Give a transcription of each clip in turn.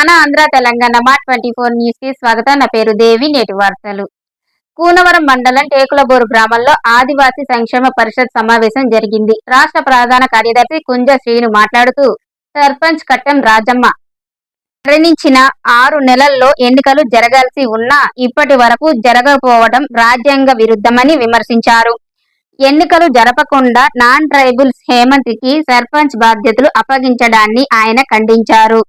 మన ఆంధ్ర తెలంగాణ మా twenty four న్యూస్కి స్వాగతం. నా పేరు దేవి నేటి వార్తలు. కూనవరం మండలం టేకులబోరు గ్రామంలో ఆదివాసీ సంక్షేమ పరిషత్ సమావేశం జరిగింది. రాష్ట్ర ప్రధాన కార్యదర్శి కుంజ శ్రీను మాట్లాడుతూ సర్పంచ్ కట్టం రాజమ్మ మరణించిన ఆరు నెలల్లో ఎన్నికలు జరగాల్సి ఉన్నా ఇప్పటి వరకు జరగకపోవడం రాజ్యాంగ విరుద్ధమని విమర్శించారు. ఎన్నికలు జరపకుండా నాన్ ట్రైబుల్స్ హేమంత్కి సర్పంచ్ బాధ్యతలు అప్పగించడాన్ని ఆయన ఖండించారు.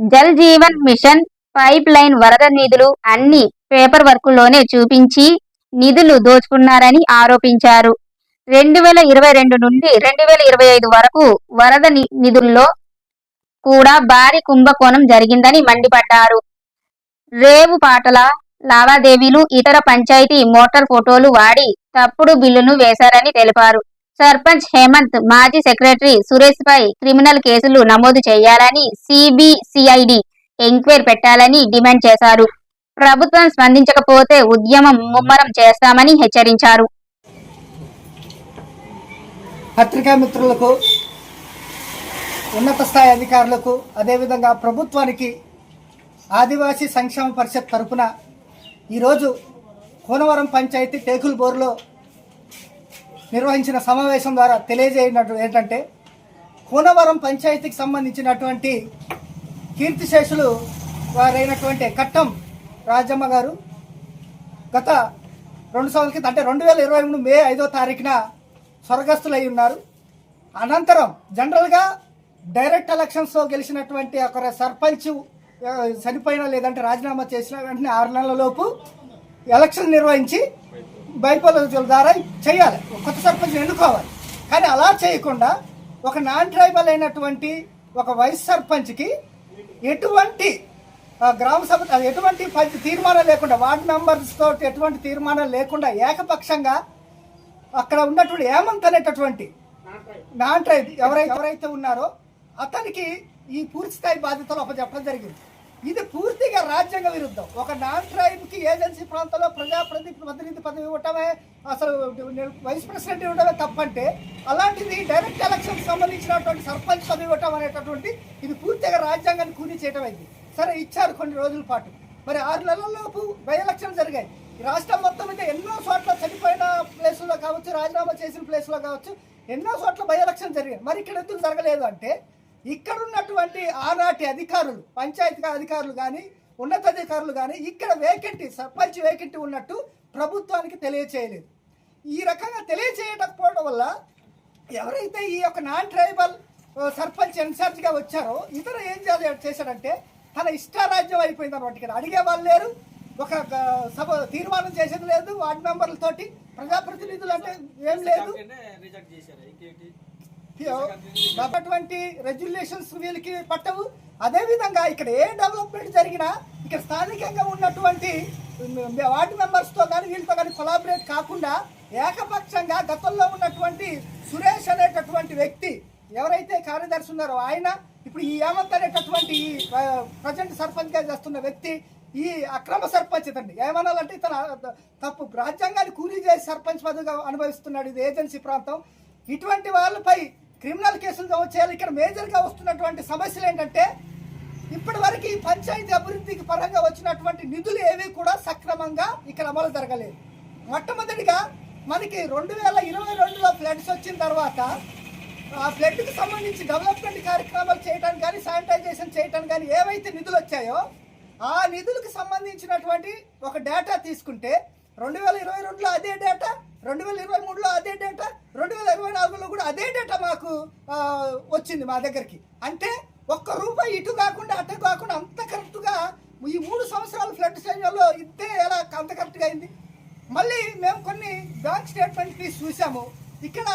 Jal Jeevan mission pipeline వరద నిధులు అన్ని పేపర్ వర్క్లోనే చూపించి నిధులు దోచుకున్నారని ఆరోపించారు. రెండు వేల ఇరవై రెండు నుండి రెండు వేల ఇరవై ఐదు వరకు వరద ని- నిధుల్లో కూడా భారీ కుంభకోణం జరిగిందని మండిపడ్డారు. రేవు పాటల లావాదేవీలు ఇతర పంచాయతీ మోటార్ ఫోటోలు వాడి తప్పుడు బిల్లును వేశారని తెలిపారు. సర్పంచ్ హేమంత్ మాజీ సెక్రటరీ సురేష్ పై క్రిమినల్ కేసులు నమోదు చేయాలని సిబిసిఐడి ఎంక్వైరీ పెట్టాలని డిమాండ్ చేశారు. ప్రభుత్వం స్పందించకపోతే ఉద్యమం ముమ్మరం చేస్తామని హెచ్చరించారు. పత్రికా మిత్రులకు ఉన్నత స్థాయి అధికారులకు అదేవిధంగా ప్రభుత్వానికి ఆదివాసీ సంక్షేమ పరిషత్ తరఫున ఈరోజు కోనవరం పంచాయతీ టేకుల్ బోర్లో నిర్వహించిన సమావేశం ద్వారా తెలియజేయనట్టు ఏంటంటే కోనవరం పంచాయతీకి సంబంధించినటువంటి కీర్తిశేషులు వారైనటువంటి కట్టం రాజమ్మ గారు గత రెండు సంవత్సరాల క్రితం అంటే రెండు వేల ఇరవై మూడు మే ఐదో తారీఖున స్వర్గస్థులై ఉన్నారు. అనంతరం జనరల్గా డైరెక్ట్ ఎలక్షన్స్లో గెలిచినటువంటి ఒక సర్పంచ్ చనిపోయినా లేదంటే రాజీనామా చేసిన వెంటనే ఆరు నెలల లోపు ఎలక్షన్ నిర్వహించి బైపోల ద్వారా చేయాలి కొత్త సర్పంచ్ ఎన్నుకోవాలి. కానీ అలా చేయకుండా ఒక నాన్ ట్రైబల్ అయినటువంటి ఒక వైస్ సర్పంచ్కి ఎటువంటి గ్రామ సభ ఎటువంటి తీర్మానం లేకుండా వార్డు మెంబర్స్ తోటి ఎటువంటి తీర్మానం లేకుండా ఏకపక్షంగా అక్కడ ఉన్నటువంటి ఏమంత్ అనేటటువంటి నాన్ ట్రైబ్ ఎవరైతే ఎవరైతే ఉన్నారో అతనికి ఈ పూర్తి స్థాయి బాధ్యతలు అప్పచెప్పడం జరిగింది. ఇది పూర్తిగా రాజ్యాంగ విరుద్ధం. ఒక నాన్ ట్రైబ్కి ఏజెన్సీ ప్రాంతంలో ప్రజాప్రతి ప్రతినిధి పదవి ఇవ్వటమే అసలు వైస్ ప్రెసిడెంట్ ఇవ్వడమే తప్పంటే అలాంటిది డైరెక్ట్ ఎలక్షన్ సంబంధించినటువంటి సర్పంచ్ పదవి ఇవ్వటం అనేటటువంటి ఇది పూర్తిగా రాజ్యాంగాన్ని కూని చేయటం అయింది. సరే ఇచ్చారు కొన్ని రోజుల పాటు. మరి ఆరు నెలల్లోపు బై ఎలక్షన్ జరిగాయి. ఈ రాష్ట్రం మొత్తం మీద ఎన్నో చోట్ల చనిపోయిన ప్లేసుల్లో కావచ్చు రాజీనామా చేసిన ప్లేసులో కావచ్చు ఎన్నో చోట్ల బై ఎలక్షన్ జరిగాయి. మరి ఇక్కడ ఎందుకు జరగలేదు అంటే ఇక్కడ ఉన్నటువంటి ఆనాటి అధికారులు పంచాయతీ అధికారులు కానీ ఉన్నతాధికారులు కానీ ఇక్కడ వేకెంటీ సర్పంచ్ వేకెంటీ ఉన్నట్టు ప్రభుత్వానికి తెలియచేయలేదు. ఈ రకంగా తెలియచేయకపోవడం వల్ల ఎవరైతే ఈ యొక్క నాన్ ట్రైబల్ సర్పంచ్ ఇన్ఛార్జ్గా వచ్చారో ఇతను ఏం చేశాడంటే తన ఇష్టారాజ్యం అయిపోయింది అనమాట ఇక్కడ. అడిగే వాళ్ళు లేరు ఒక సభ తీర్మానం చేసేది లేదు వార్డు మెంబర్లతోటి ప్రజాప్రతినిధులు అంటే ఏం లేదు. అటువంటి చేశారు రెగ్యులేషన్స్ వీళ్ళకి పట్టవు. అదేవిధంగా ఇక్కడ ఏ డెవలప్మెంట్ జరిగినా ఇక్కడ స్థానికంగా ఉన్నటువంటి వార్డు మెంబర్స్తో కానీ వీళ్ళతో కానీ కొలాబరేట్ కాకుండా ఏకపక్షంగా గతంలో ఉన్నటువంటి సురేష్ అనేటటువంటి వ్యక్తి ఎవరైతే కార్యదర్శి ఉన్నారో ఆయన ఇప్పుడు ఈ హేమంత్ అనేటటువంటి ఈ ప్రజెంట్ సర్పంచ్గా చేస్తున్న వ్యక్తి ఈ అక్రమ సర్పంచ్ ఇతండి ఏమనాలంటే ఇతను తప్పు రాజ్యాంగాన్ని కూలీ చేసి సర్పంచ్ పదవిగా అనుభవిస్తున్నాడు ఇది ఏజెన్సీ ప్రాంతం. ఇటువంటి వాళ్ళపై క్రిమినల్ కేసులు నమోదు చేయాలి. ఇక్కడ మేజర్గా వస్తున్నటువంటి సమస్యలు ఏంటంటే ఇప్పటి వరకు ఈ పంచాయతీ అభివృద్ధికి పరంగా వచ్చినటువంటి నిధులు ఏవి కూడా సక్రమంగా ఇక్కడ అమలు జరగలేదు. మొట్టమొదటిగా మనకి రెండు వేల ఇరవై రెండులో ఫ్లడ్స్ వచ్చిన తర్వాత ఆ ఫ్లడ్కి సంబంధించి డెవలప్మెంట్ కార్యక్రమాలు చేయడానికి కానీ శానిటైజేషన్ చేయడానికి కానీ ఏవైతే నిధులు వచ్చాయో ఆ నిధులకు సంబంధించినటువంటి ఒక డేటా తీసుకుంటే రెండు వేల ఇరవై రెండులో అదే డేటా రెండు వేల ఇరవై మూడులో అదే డేటా రెండు వేల ఇరవై నాలుగులో కూడా అదే డేటా మాకు వచ్చింది మా దగ్గరికి. అంటే ఒక్క రూపాయి ఇటు కాకుండా అటు కాకుండా అంత కరెక్ట్గా ఈ మూడు సంవత్సరాల ఫ్లడ్ సైన్యంలో ఇంతే ఎలా అంత కరెక్ట్గా అయింది? మళ్ళీ మేము కొన్ని బ్యాంక్ స్టేట్మెంట్ తీసి చూసాము. ఇక్కడ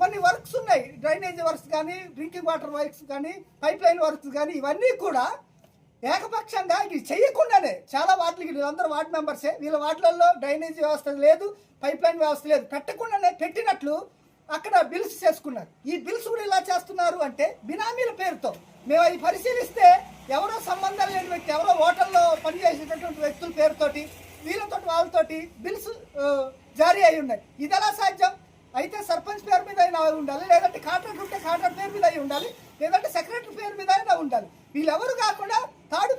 కొన్ని వర్క్స్ ఉన్నాయి. డ్రైనేజ్ వర్క్స్ కానీ డ్రింకింగ్ వాటర్ వర్క్స్ కానీ పైప్ లైన్ వర్క్స్ కానీ ఇవన్నీ కూడా ఏకపక్షంగా ఇది చేయకుండానే చాలా వాటికి వీళ్ళందరూ వార్డు మెంబర్సే. వీళ్ళ వార్డులలో డ్రైనేజ్ వ్యవస్థ లేదు పైప్ లైన్ వ్యవస్థ లేదు. పెట్టకుండానే పెట్టినట్లు అక్కడ బిల్స్ చేసుకున్నారు. ఈ బిల్స్ కూడా ఇలా చేస్తున్నారు అంటే బినామీల పేరుతో. మేము అవి పరిశీలిస్తే ఎవరో సంబంధం లేని వ్యక్తి ఎవరో హోటల్లో పనిచేసేటటువంటి వ్యక్తుల పేరుతోటి వీళ్ళతోటి వాళ్ళతోటి బిల్స్ జారీ అయి ఉన్నాయి. ఇది ఎలా సాధ్యం? అయితే సర్పంచ్ పేరు మీద అయినా ఉండాలి లేదంటే కాంట్రాక్ట్ ఉంటే కాంట్రాక్ట్ పేరు మీద అయి ఉండాలి లేదంటే సెక్రటరీ పేరు మీద అయినా ఉండాలి. వీళ్ళెవరు కాకుండా థర్డ్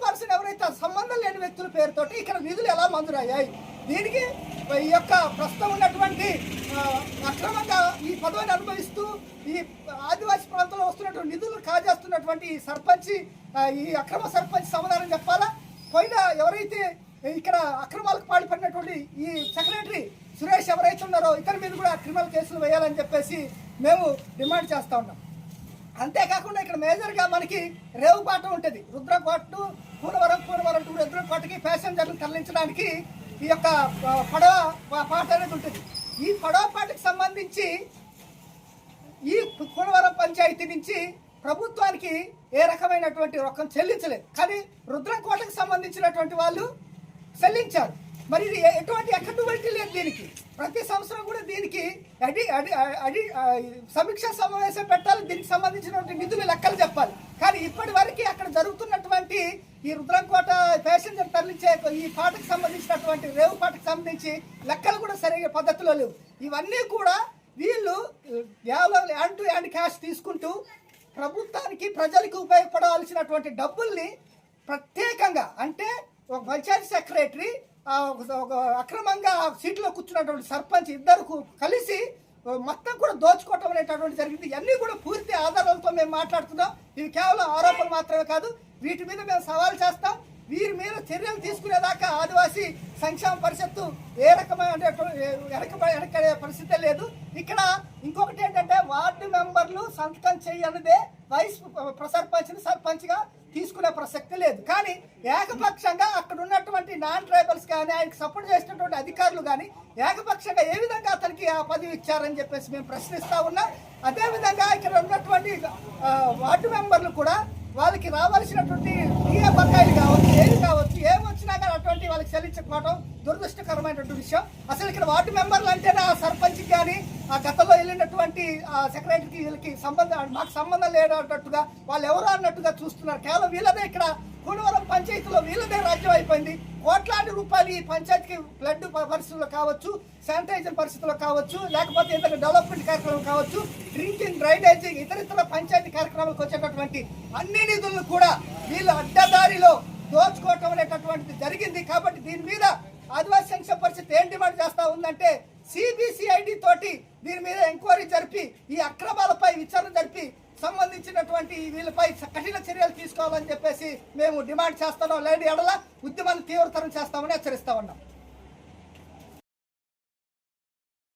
పేరుతోటి ఇక్కడ నిధులు ఎలా మంజూరయ్యాయి? దీనికి ఈ యొక్క ప్రస్తుతం ఉన్నటువంటి అక్రమంగా ఈ పదవిని అనుభవిస్తూ ఈ ఆదివాసీ ప్రాంతంలో వస్తున్నటువంటి నిధులు కాజేస్తున్నటువంటి ఈ సర్పంచ్ ఈ అక్రమ సర్పంచ్ సమాధానం చెప్పాలా? పోయిన ఎవరైతే ఇక్కడ అక్రమాలకు పాల్పడినటువంటి ఈ సెక్రటరీ సురేష్ ఎవరైతే ఉన్నారో ఇతని మీద కూడా క్రిమినల్ కేసులు వేయాలని చెప్పేసి మేము డిమాండ్ చేస్తా ఉన్నాం. అంతేకాకుండా ఇక్కడ మేజర్గా మనకి రేవు పాట ఉంటుంది. రుద్రకోట పూలవరం పూలవరం టు రుద్రకోటకి ప్యాసింజర్లు తరలించడానికి ఈ యొక్క పడవ పా- పాట అనేది ఉంటుంది. ఈ పడవ పాటకి సంబంధించి ఈ కూనవరం పంచాయతీ నుంచి ప్రభుత్వానికి ఏ రకమైనటువంటి రొక్కం చెల్లించలేదు. కానీ రుద్రకోటకు సంబంధించినటువంటి వాళ్ళు చెల్లించారు. మరి ఇది ఎటువంటి అకౌంటబిలిటీ లేదు దీనికి. ప్రతి సంవత్సరం కూడా దీనికి అడి అడి అడి సమీక్ష సమావేశం పెట్టాలి దీనికి సంబంధించినటువంటి నిధులు లెక్కలు చెప్పాలి. కానీ ఇప్పటి వరకు అక్కడ జరుగుతున్నటువంటి ఈ రుద్రంకోట ప్యాసింజర్ తరలించే ఈ పాటకు సంబంధించినటువంటి రేవు పాటకు సంబంధించి లెక్కలు కూడా సరిగా పద్ధతిలో లేవు. ఇవన్నీ కూడా వీళ్ళు కేవలం ల్యాండ్ టు ల్యాండ్ క్యాష్ తీసుకుంటూ ప్రభుత్వానికి ప్రజలకు ఉపయోగపడాల్సినటువంటి డబ్బుల్ని ప్రత్యేకంగా అంటే ఒక పంచాయతీ సెక్రటరీ ఒక- అక్రమంగా ఆ సీట్లో కూర్చున్నటువంటి సర్పంచ్ ఇద్దరు కలిసి మొత్తం కూడా దోచుకోవటం అనేటటువంటి జరిగింది. ఇవన్నీ కూడా పూర్తి ఆధారాలతో మేము మాట్లాడుతున్నాం. ఇది కేవలం ఆరోపణలు మాత్రమే కాదు వీటి మీద మేము సవాల్ చేస్తాం. వీరి మీద చర్యలు తీసుకునేదాకా ఆదివాసీ సంక్షేమ పరిషత్తు ఏ రకమైన వెనక వెనకడే పరిస్థితే లేదు. ఇక్కడ ఇంకొకటి ఏంటంటే వార్డు మెంబర్లు సంతకం చేయనిదే వైస్ సర్పంచ్ని సర్పంచ్గా తీసుకునే ప్రసక్తి లేదు. కానీ ఏకపక్షంగా అక్కడ ఉన్నటువంటి నాన్ ట్రైబల్స్ కానీ ఆయనకు సపోర్ట్ చేసినటువంటి అధికారులు కానీ ఏకపక్షంగా ఏ విధంగా అతనికి ఆ పదవి ఇచ్చారని చెప్పేసి మేము ప్రశ్నిస్తా ఉన్నాం. అదేవిధంగా ఇక్కడ ఉన్నటువంటి వార్డు మెంబర్లు కూడా వాళ్ళకి రావాల్సినటువంటి ఏ బకాయిలు కావచ్చు ఏది కావచ్చు ఏం వచ్చినా కానీ అటువంటి వాళ్ళకి చెల్లించకపోవడం దురదృష్టకరమైనటువంటి విషయం. అసలు ఇక్కడ వార్డు మెంబర్లు అంటేనే ఆ సర్పంచ్కి కానీ ఆ గతంలో వెళ్ళినటువంటి సెక్రటరీకి వీళ్ళకి సంబంధం మాకు సంబంధం లేనట్టుగా వాళ్ళు ఎవరు అన్నట్టుగా చూస్తున్నారు. కేవలం వీళ్ళదే ఇక్కడ కూనవరం పంచాయతీలో వీళ్ళదే రాజ్యం అయిపోయింది. కోట్లాది రూపాయలు ఈ పంచాయతీకి బ్లడ్ పరిస్థితుల్లో కావచ్చు శానిటైజర్ పరిస్థితుల్లో కావచ్చు లేకపోతే ఇతర డెవలప్మెంట్ కార్యక్రమం కావచ్చు డ్రింకింగ్ డ్రైనేజింగ్ ఇతర ఇతర పంచాయతీ కార్యక్రమాలకు వచ్చేటటువంటి అన్ని నిధులను కూడా వీళ్ళు అడ్డదారిలో దోచుకోవటం అనేటటువంటిది జరిగింది. కాబట్టి దీని మీద ఆదివాసీ సంక్షేమ పరిస్థితి ఏం డిమాండ్ చేస్తా ఉందంటే సిబిసిఐడి తోటి దీని మీద ఎంక్వైరీ జరిపి ఈ అక్రమాలపై విచారణ జరిపి సంబంధించినటువంటి వీళ్ళపై కఠిన చర్యలు తీసుకోవాలని చెప్పేసి మేము డిమాండ్ చేస్తున్నాం. లేని ఎడల ఉద్యమాన్ని తీవ్రతరం చేస్తామని హెచ్చరిస్తా ఉన్నాం.